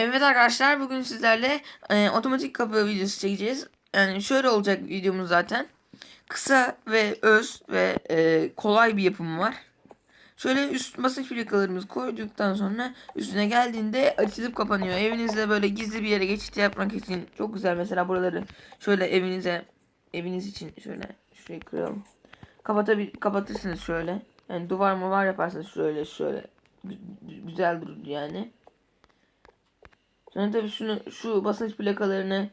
Evet arkadaşlar bugün sizlerle e, otomatik kapı videosu çekeceğiz. Yani şöyle olacak videomuz zaten. Kısa ve öz ve e, kolay bir yapım var. Şöyle üst basınç plakalarımızı koyduktan sonra üstüne geldiğinde açılıp kapanıyor. Evinizde böyle gizli bir yere geçit yapmak için çok güzel. Mesela buraları şöyle evinize eviniz için şöyle şurayı kıralım. Kapatabil kapatırsınız şöyle. Yani duvar mı var yaparsanız şöyle şöyle Gü- güzel durur yani. Sonra tabii şunu şu basınç plakalarını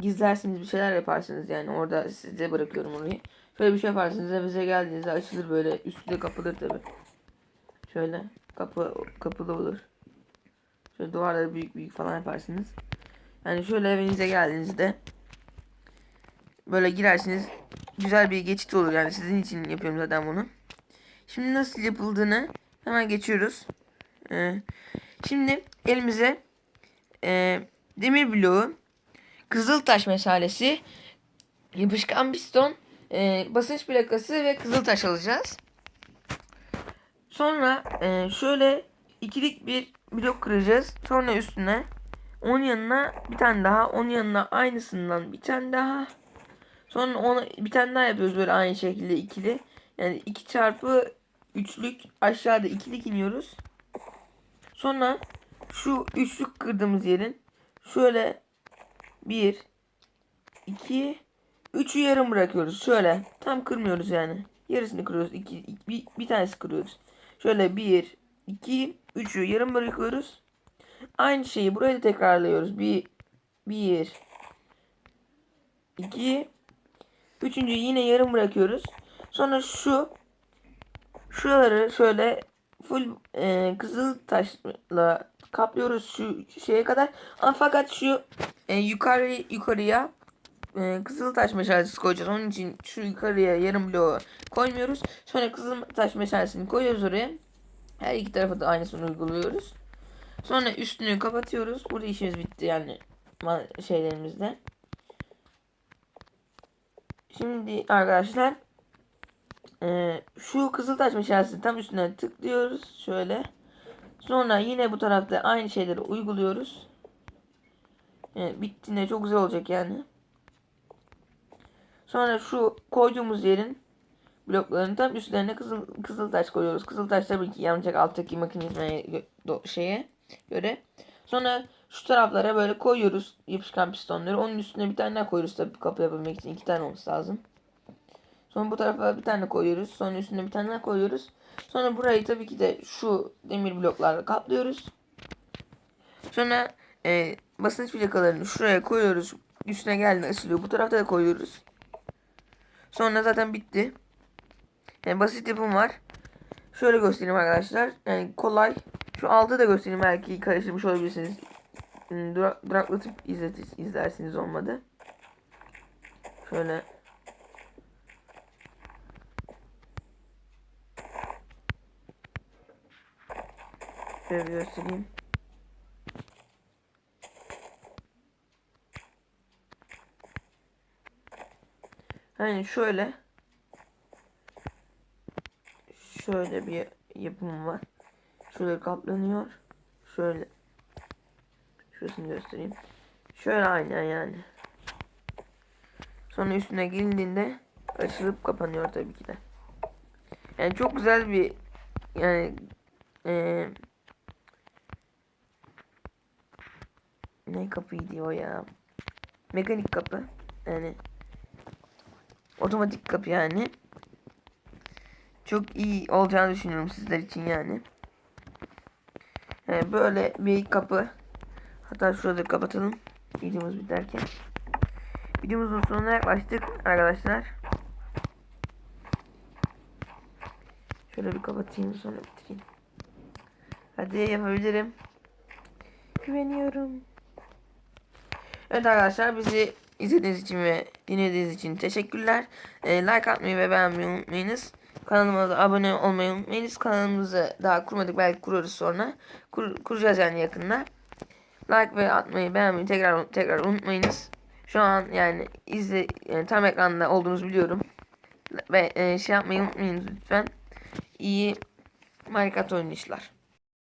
gizlersiniz bir şeyler yaparsınız yani orada size bırakıyorum orayı. Şöyle bir şey yaparsınız evinize geldiğinizde açılır böyle üstü de kapılır tabii. Şöyle kapı kapılı olur. Şöyle duvarları büyük büyük falan yaparsınız. Yani şöyle evinize geldiğinizde böyle girersiniz. Güzel bir geçit olur yani sizin için yapıyorum zaten bunu. Şimdi nasıl yapıldığını hemen geçiyoruz. Ee, şimdi elimize e, demir bloğu, kızıltaş meşalesi, yapışkan piston, e, basınç plakası ve kızıltaş alacağız. Sonra e, şöyle ikilik bir blok kıracağız. Sonra üstüne onun yanına bir tane daha, onun yanına aynısından bir tane daha. Sonra ona bir tane daha yapıyoruz böyle aynı şekilde ikili. Yani iki çarpı üçlük aşağıda ikilik iniyoruz. Sonra şu üçlük kırdığımız yerin şöyle bir iki üçü yarım bırakıyoruz. Şöyle tam kırmıyoruz yani. Yarısını kırıyoruz. iki, iki- bir, bir tanesi kırıyoruz. Şöyle bir iki üçü yarım bırakıyoruz. Aynı şeyi buraya da tekrarlıyoruz. Bir bir iki üçüncüyü yine yarım bırakıyoruz. Sonra şu şuraları şöyle full e, kızıl taşla kaplıyoruz şu şeye kadar. Ama fakat şu e, yukarı yukarıya e, kızıl taş meşalesi koyacağız. Onun için şu yukarıya yarım bloğu koymuyoruz. Sonra kızıl taş meşalesini koyuyoruz oraya. Her iki tarafa da aynısını uyguluyoruz. Sonra üstünü kapatıyoruz. Burada işimiz bitti yani şeylerimizde. Şimdi arkadaşlar ee, şu kızıltaş meşalesini tam üstüne tıklıyoruz şöyle. Sonra yine bu tarafta aynı şeyleri uyguluyoruz. Ee, bittiğinde çok güzel olacak yani. Sonra şu koyduğumuz yerin bloklarının tam üstlerine kızıl kızıltaş koyuyoruz. Kızıltaş tabii ki yanacak alttaki do- şeye göre. Sonra şu taraflara böyle koyuyoruz yapışkan pistonları. Onun üstüne bir tane daha koyuyoruz tabii kapı yapabilmek için iki tane olması lazım. Sonra bu tarafa bir tane koyuyoruz. Sonra üstüne bir tane daha koyuyoruz. Sonra burayı tabii ki de şu demir bloklarla kaplıyoruz. Sonra e, basınç plakalarını şuraya koyuyoruz. Üstüne geldiğinde ısılıyor. Bu tarafta da koyuyoruz. Sonra zaten bitti. Yani basit yapım var. Şöyle göstereyim arkadaşlar. Yani kolay. Şu altı da göstereyim belki karıştırmış olabilirsiniz. Hmm, Dura duraklatıp izlet izlersiniz olmadı. Şöyle Şöyle bir göstereyim. Hani şöyle şöyle bir yapım var. Şöyle kaplanıyor. Şöyle şurasını göstereyim. Şöyle aynen yani. Sonra üstüne gelindiğinde açılıp kapanıyor tabii ki de. Yani çok güzel bir yani eee ne kapıydı o ya? Mekanik kapı. Yani otomatik kapı yani. Çok iyi olacağını düşünüyorum sizler için yani. Yani böyle bir kapı. Hatta şurada kapatalım. Videomuz biterken. Videomuzun sonuna yaklaştık arkadaşlar. Şöyle bir kapatayım sonra bitireyim. Hadi yapabilirim. Güveniyorum. Evet arkadaşlar bizi izlediğiniz için ve dinlediğiniz için teşekkürler. Ee, like atmayı ve beğenmeyi unutmayınız. Kanalıma da abone olmayı unutmayınız. Kanalımızı daha kurmadık belki kurarız sonra. Kur, kuracağız yani yakında. Like ve atmayı beğenmeyi tekrar tekrar unutmayınız. Şu an yani izle yani tam ekranda olduğunuzu biliyorum. Ve e, şey yapmayı unutmayınız lütfen. İyi Minecraft oynayışlar.